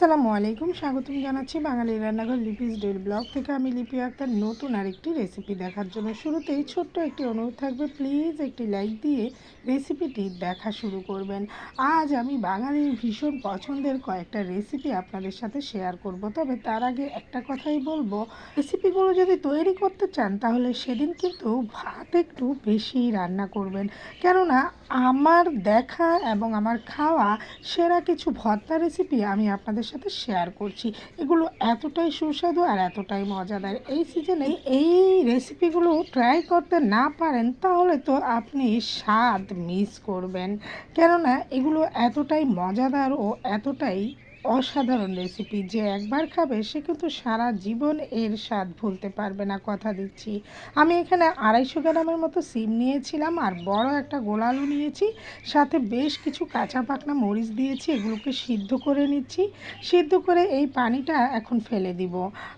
আসসালামু আলাইকুম। স্বাগতম জানাচ্ছি বাঙালি রান্নাঘর লিপিস ডেল ব্লগ থেকে। আমি লিপি আক্তার, নতুন আরেকটি রেসিপি দেখার জন্য শুরুতেই ছোট্ট একটি অনুরোধ থাকবে। প্লিজ একটি লাইক দিয়ে রেসিপিটি দেখা শুরু করবেন। আজ আমি বাঙালির ভীষণ পছন্দের কয়েকটা রেসিপি আপনাদের সাথে শেয়ার করব। তবে তার আগে একটা কথাই বলব। রেসিপিগুলো যদি তৈরি করতে চান, তাহলে সেদিন কিন্তু ভাত একটু বেশি রান্না করবেন। কেননা আমার দেখা এবং আমার খাওয়া সেরা কিছু ভর্তা রেসিপি আমি আপনাদের সাথে শেয়ার করছি। এগুলো এতটাই সুস্বাদু আর এতটাই মজাদার। এই সিজনে এই রেসিপিগুলো ট্রাই করতে না পারেন, তাহলে তো আপনি স্বাদ মিস করবেন। কেননা এগুলো এতটাই মজাদার ও এতটাই অসাধারণ রেসিপি যে একবার খাবে, সে কিন্তু সারা জীবন এর স্বাদ ভুলতে পারবে না, কথা দিচ্ছি। আমি এখানে আড়াইশো গ্রামের মতো সিম নিয়েছিলাম আর বড় একটা গোল আলু নিয়েছি। সাথে বেশ কিছু কাঁচা পাকনা মরিচ দিয়েছি, এগুলোকে সিদ্ধ করে নিচ্ছি। সিদ্ধ করে এই পানিটা এখন ফেলে দিব।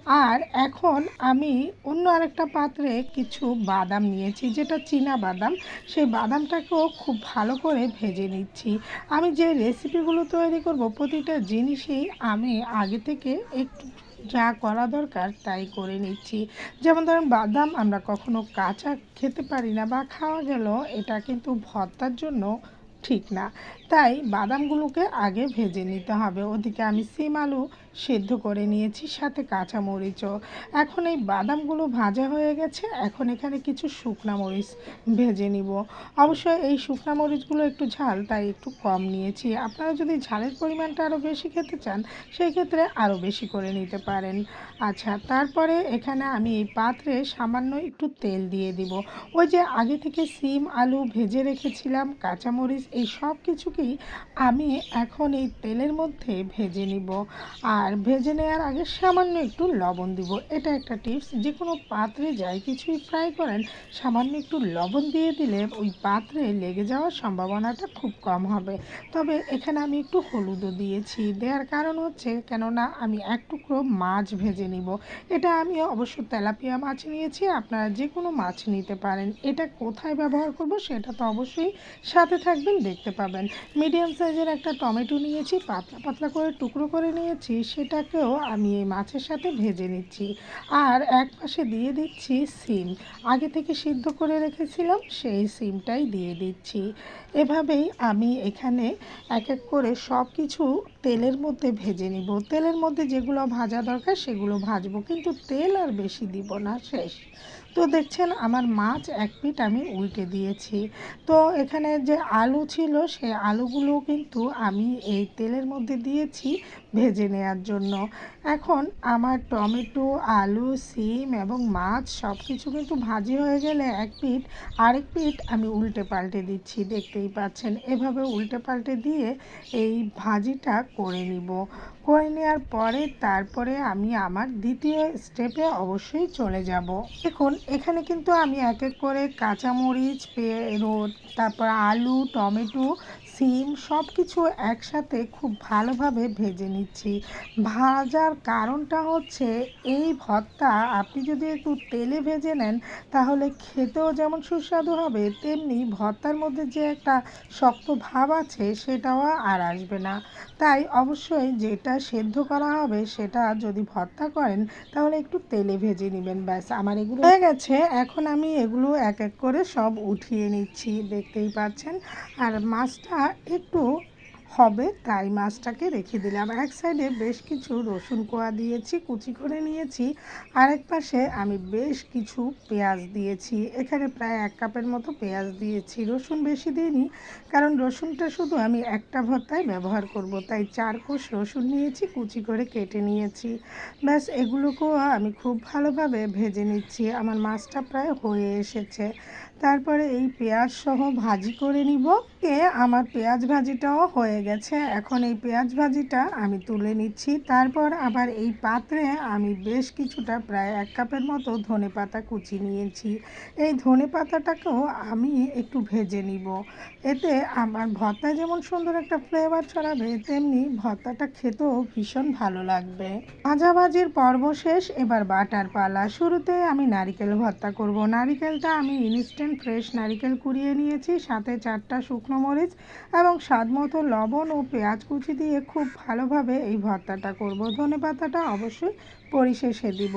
আর এখন আমি অন্য আরেকটা পাত্রে কিছু বাদাম নিয়েছি, যেটা চীনা বাদাম। সেই বাদামটাকেও খুব ভালো করে ভেজে নিচ্ছি। আমি যে রেসিপিগুলো তৈরি করব, প্রতিটা জিনিসই আমি আগে থেকে একটু যা করা দরকার তাই করে নিচ্ছি। যেমন ধরেন, বাদাম আমরা কখনো কাঁচা খেতে পারি না বা খাওয়া গেল এটা কিন্তু ভর্তার জন্য ঠিক না। তাই বাদামগুলোকে আগে ভেজে নিতে হবে। ওদিকে আমি সিম আলু সেদ্ধ করে নিয়েছি, সাথে কাঁচা মরিচও এখন এই বাদামগুলো ভাজা হয়ে গেছে, এখন এখানে কিছু শুকনা মরিচ ভেজে নিব। অবশ্যই এই শুকনা মরিচগুলো একটু ঝাল, তাই একটু কম নিয়েছি। আপনারা যদি ঝালের পরিমাণটা আরও বেশি খেতে চান, সেই ক্ষেত্রে আরও বেশি করে নিতে পারেন। আচ্ছা তারপরে এখানে আমি এই পাত্রে সামান্য একটু তেল দিয়ে দিব। ওই যে আগে থেকে সিম আলু ভেজে রেখেছিলাম, কাঁচামরিচ এই সব কিছুকেই আমি এখন এই তেলের মধ্যে ভেজে নিব। আর ভেজে নেওয়ার আগে সামান্য একটু লবণ দিব। এটা একটা টিপস যে কোনো পাত্রে যাই কিছুই ফ্রাই করেন, সামান্য একটু লবণ দিয়ে দিলে ওই পাত্রে লেগে যাওয়ার সম্ভাবনাটা খুব কম হবে। তবে এখানে আমি একটু হলুদও দিয়েছি। দেওয়ার কারণ হচ্ছে, কেননা আমি এক টুকরো মাছ ভেজে নিব। এটা আমি অবশ্য তেলাপিয়া মাছ নিয়েছি, আপনারা যে কোনো মাছ নিতে পারেন। এটা কোথায় ব্যবহার করব সেটা তো অবশ্যই সাথে থাকবেন দেখতে পাবেন। মিডিয়াম সাইজের একটা টমেটো নিয়েছি, পাতলা পাতলা করে টুকরো করে নিয়েছি, সেটাকেও আমি এই মাছের সাথে ভেজে নিচ্ছি। আর এক পাশে দিয়ে দিচ্ছি সিম। আগে থেকে সিদ্ধ করে রেখেছিলাম, সেই সিমটাই দিয়ে দিচ্ছি। এভাবেই আমি এখানে এক এক করে সব কিছু তেলের মধ্যে ভেজে নিব। তেলের মধ্যে যেগুলো ভাজা দরকার, সেগুলো ভাজবো। কিন্তু তেল আর বেশি দিব না, শেষ। তো দেখছেন, আমার মাছ এক পিট আমি উল্টে দিয়েছি। তো এখানে যে আলু ছিল সে আলুগুলো কিন্তু আমি এই তেলের মধ্যে দিয়েছি। ভেজে নেওয়ার জন্য। এখন আমার টমেটো, আলু, সিম এবং মাছ সব কিছু কিন্তু ভাজি হয়ে গেলে এক পিঠ, আরেক পিঠ আমি উল্টে পাল্টে দিচ্ছি, দেখতেই পাচ্ছেন। এভাবে উল্টে পাল্টে দিয়ে এই ভাজিটা করে নিব। করে নেওয়ার পরে তারপরে আমি আমার দ্বিতীয় স্টেপে অবশ্যই চলে যাব। এখন এখানে কিন্তু আমি এক এক করে কাঁচামরিচ পেরোট তারপর আলু, টমেটো সিম সব কিছু একসাথে খুব ভালোভাবে ভেজে নিচ্ছি। ভাজার কারণটা হচ্ছে এই ভর্তা আপনি যদি একটু তেলে ভেজে নেন, তাহলে খেতেও যেমন সুস্বাদু হবে, তেমনি ভর্তার মধ্যে যে একটা শক্ত ভাব আছে সেটাও আর আসবে না। তাই অবশ্যই যেটা সেদ্ধ করা হবে সেটা যদি ভর্তা করেন, তাহলে একটু তেলে ভেজে নেবেন, ব্যাস। আমার এগুলো হয়ে গেছে, এখন আমি এগুলো এক এক করে সব উঠিয়ে নিচ্ছি, দেখতেই পাচ্ছেন। আর মাছটা একটু হবে, তাই মাছটাকে রেখে দিলাম। এক সাইডে বেশ কিছু রসুন কোয়া দিয়েছি, কুচি করে নিয়েছি। আরেক পাশে আমি বেশ কিছু পেঁয়াজ দিয়েছি। এখানে প্রায় এক কাপের মতো পেঁয়াজ দিয়েছি। রসুন বেশি দিইনি, কারণ রসুনটা শুধু আমি একটা ভর্তায় ব্যবহার করব। তাই চার কোষ রসুন নিয়েছি, কুচি করে কেটে নিয়েছি। ব্যাস এগুলোকেও আমি খুব ভালোভাবে ভেজে নিচ্ছি। আমার মাছটা প্রায় হয়ে এসেছে। তারপরে এই পেঁয়াজ সহ ভাজি করে নিব। এ আমার পেঁয়াজ ভাজিটাও হয়ে গেছে। এখন এই পেঁয়াজ ভাজিটা আমি তুলে নিচ্ছি। তারপর আবার এই পাত্রে আমি বেশ কিছুটা প্রায় এক কাপের মতো ধনে পাতা কুচি নিয়েছি। এই ধনে পাতাটাকেও আমি একটু ভেজে নিব। এতে আমার ভর্তা যেমন সুন্দর একটা ফ্লেভার ছড়াবে, তেমনি ভর্তাটা খেতেও ভীষণ ভালো লাগবে। ভাজাভাজির পর্ব শেষ। এবার বাটার পালা। শুরুতে আমি নারিকেল ভর্তা করব। নারিকেলটা আমি ইনস্ট্যান্ট ফ্রেশ নারিকেল কুড়িয়ে নিয়েছি, সাথে চারটা শুকনো মরিচ এবং স্বাদ মতো লবণ ও পেঁয়াজ কুচি দিয়ে খুব ভালোভাবে এই ভর্তাটা করব। ধনে পাতাটা অবশ্যই পরিশেষে দিব।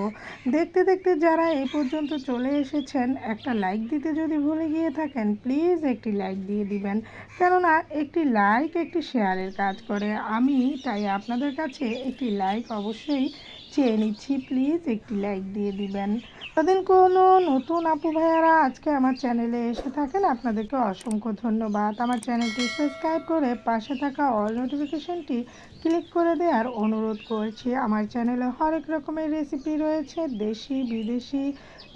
দেখতে দেখতে যারা এই পর্যন্ত চলে এসেছেন, একটা লাইক দিতে যদি ভুলে গিয়ে থাকেন, প্লিজ একটি লাইক দিয়ে দিবেন। কেননা একটি লাইক, একটি শেয়ারের কাজ করে। আমি তাই আপনাদের কাছে একটি লাইক অবশ্যই চেয়ে নিচ্ছি প্লিজ একটি লাইক দিয়ে দিবেন। তাদের কোনো নতুন আপু ভাইয়ারা আজকে আমার চ্যানেলে এসে থাকেন, আপনাদেরকে অসংখ্য ধন্যবাদ। আমার চ্যানেলটি সাবস্ক্রাইব করে পাশে থাকা অল নোটিফিকেশনটি ক্লিক করে দেওয়ার অনুরোধ করছি। আমার চ্যানেলে হরেক রকমের রেসিপি রয়েছে, দেশি, বিদেশি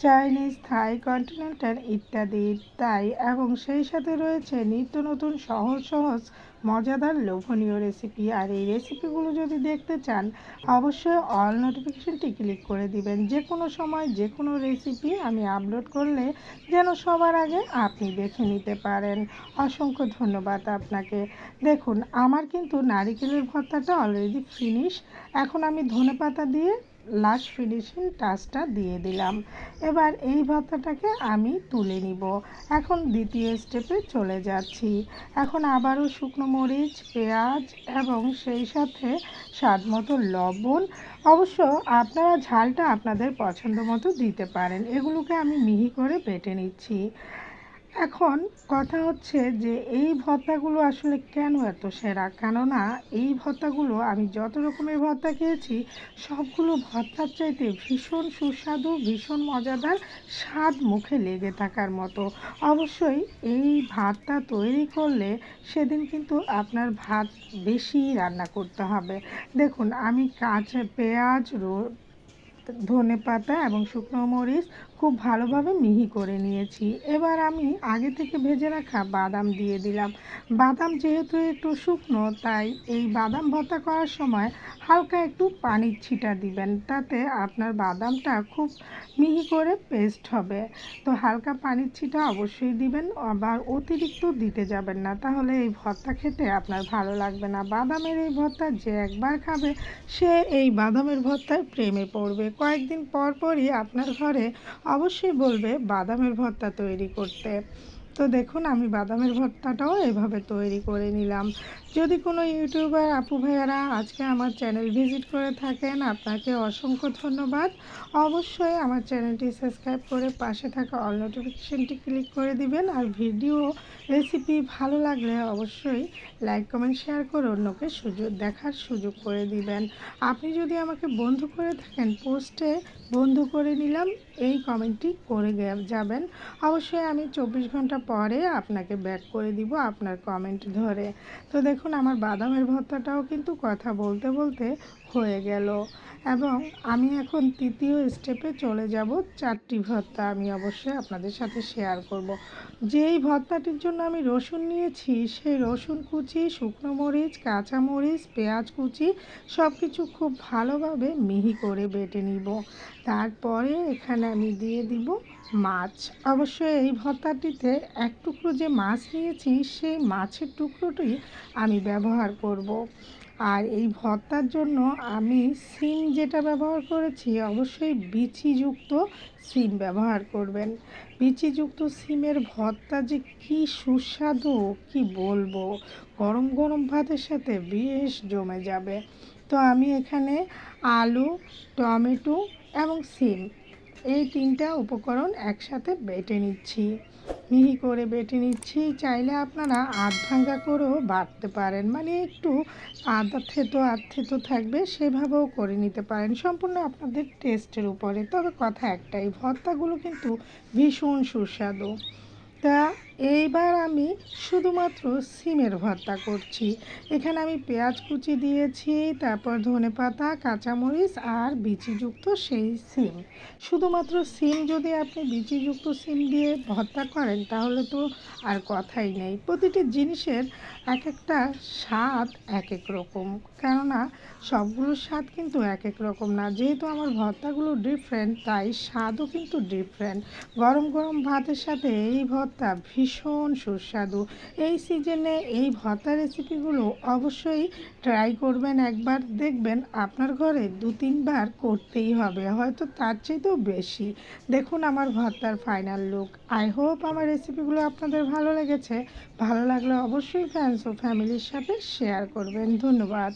চাইনিজ থাই কন্টিনেন্টাল ইত্যাদি। তাই এবং সেই সাথে রয়েছে নিত্য নতুন সহজ সহজ মজাদার লোভনীয় রেসিপি আর এই রেসিপিগুলো যদি দেখতে চান, অবশ্যই অল নোটিফিকেশনটি ক্লিক করে দিবেন। যে কোনো সময় যে কোনো রেসিপি আমি আপলোড করলে যেন সবার আগে আপনি দেখে নিতে পারেন। অসংখ্য ধন্যবাদ আপনাকে। দেখুন, আমার কিন্তু নারিকেলের ভর্তাটা অলরেডি ফিনিশ এখন আমি ধনেপাতা দিয়ে লাস্ট ফিনিশিং টাচটা দিয়ে দিলাম। এবার এই ভর্তাটাকে আমি তুলে নিব। এখন দ্বিতীয় স্টেপে চলে যাচ্ছি। এখন আবারও শুকনো মরিচ, পেঁয়াজ এবং সেই সাথে স্বাদ মতো লবণ। অবশ্য আপনারা ঝালটা আপনাদের পছন্দ মতো দিতে পারেন। এগুলোকে আমি মিহি করে বেটে নিচ্ছি। এখন কথা হচ্ছে যে এই ভর্তাগুলো আসলে কেন এত সেরা? কেননা এই ভর্তাগুলো আমি যত রকমের ভর্তা খেয়েছি, সবগুলো ভর্তার চাইতে ভীষণ সুস্বাদু, ভীষণ মজাদার, স্বাদ মুখে লেগে থাকার মতো। অবশ্যই এই ভাতটা তৈরি করলে সেদিন কিন্তু আপনার ভাত বেশি রান্না করতে হবে। দেখুন, আমি কাঁচা পেঁয়াজ, রো ধনে পাতা এবং শুকনো মরিচ খুব ভালোভাবে মিহি করে নিয়েছি। এবার আমি আগে থেকে ভেজে রাখা বাদাম দিয়ে দিলাম। বাদাম যেহেতু একটু শুকনো, তাই এই বাদাম ভর্তা করার সময় হালকা একটু পানির ছিটা দিবেন, তাতে আপনার বাদামটা খুব মিহি করে পেস্ট হবে। তো হালকা পানির ছিটা অবশ্যই দিবেন, আবার অতিরিক্ত দিতে যাবেন না, তাহলে এই ভর্তা খেতে আপনার ভালো লাগবে না। বাদামের এই ভর্তা যে একবার খাবে, সে এই বাদামের ভর্তায় প্রেমে পড়বে। কয়েকদিন পর পরই আপনার ঘরে অবশ্যই বলবে বাদামের ভর্তা তৈরি করতে। তো দেখুন, আমি বাদামের ভর্তাটাও এভাবে তৈরি করে নিলাম। যদি কোনো ইউটিউবার আপু ভাইয়ারা আজকে আমার চ্যানেল ভিজিট করে থাকেন, আপনাকে অসংখ্য ধন্যবাদ। অবশ্যই আমার চ্যানেলটি সাবস্ক্রাইব করে পাশে থাকা অল নোটিফিকেশনটি ক্লিক করে দিবেন আর ভিডিও রেসিপি ভালো লাগলে অবশ্যই লাইক, কমেন্ট, শেয়ার করে অন্যকে সুযোগ, দেখার সুযোগ করে দিবেন। আপনি যদি আমাকে বন্ধু করে থাকেন, পোস্টে বন্ধু করে নিলাম, এই কমেন্টটি করে যাবেন। অবশ্যই আমি চব্বিশ ঘণ্টা পরে আপনাকে ব্যাক করে দিব আপনার কমেন্ট ধরে। তো দেখুন আমার বাদামের ভর্তাটাও কিন্তু কথা বলতে বলতে হয়ে গেল। এবং আমি এখন তৃতীয় স্টেপে চলে যাব চারটি ভর্তা আমি অবশ্যই আপনাদের সাথে শেয়ার করব। যেই ভর্তাটির জন্য আমি রসুন নিয়েছি, সেই রসুন কুচি, শুকনো মরিচ, কাঁচা মরিচ, পেঁয়াজ কুচি সব কিছু খুব ভালোভাবে মিহি করে বেটে নিব। তারপরে এখানে আমি দিয়ে দিব মাছ? অবশ্যই এই ভর্তাটিতে এক টুকরো যে মাছ নিয়েছি, সেই মাছের টুকরোটি আমি ব্যবহার করব। আর এই ভর্তার জন্য আমি সিম যেটা ব্যবহার করেছি, অবশ্যই বিচিযুক্ত সিম ব্যবহার করবেন। বিচিযুক্ত সিমের ভর্তা যে কি সুস্বাদু, কি বলব? গরম গরম ভাতের সাথে বেশ জমে যাবে। তো আমি এখানে আলু, টমেটো এবং সিম এই তিনটা উপকরণ একসাথে বেটে নিচ্ছি। মিহি করে বেটে নিচ্ছি, চাইলে আপনারা আধ ভাঙ্গা করেও বাটতে পারেন। মানে একটু আধা থেতো, আধ থেতো থাকবে, সেভাবেও করে নিতে পারেন। সম্পূর্ণ আপনাদের টেস্টের উপরে। তবে কথা একটাই, ভর্তাগুলো কিন্তু ভীষণ সুস্বাদু। তা এইবার আমি শুধুমাত্র সিমের ভর্তা করছি। এখানে আমি পেঁয়াজ কুচি দিয়েছি, তারপর ধনে পাতা কাঁচামরিচ আর বিচিযুক্ত সেই সিম। শুধুমাত্র সিম যদি আপনি বিচিযুক্ত সিম দিয়ে ভর্তা করেন, তাহলে তো আর কথাই নেই। প্রতিটি জিনিসের এক একটা স্বাদ এক এক রকম। কেননা, সবগুলোর স্বাদ কিন্তু এক এক রকম না। যেহেতু আমার ভর্তাগুলো ডিফারেন্ট তাই স্বাদও কিন্তু ডিফারেন্ট গরম গরম ভাতের সাথে এই ভর্তা ভীষণ ভীষণ সুস্বাদু। এই সিজনে এই ভর্তা রেসিপিগুলো অবশ্যই ট্রাই করবেন একবার। দেখবেন আপনার ঘরে দু, তিনবার করতেই হবে, হয়তো তার চেয়েতেও বেশি। দেখুন আমার ভর্তার ফাইনাল লুক আই হোপ আমার রেসিপিগুলো আপনাদের ভালো লেগেছে। ভালো লাগলে অবশ্যই ফ্রেন্ডস ও ফ্যামিলির সাথে শেয়ার করবেন। ধন্যবাদ।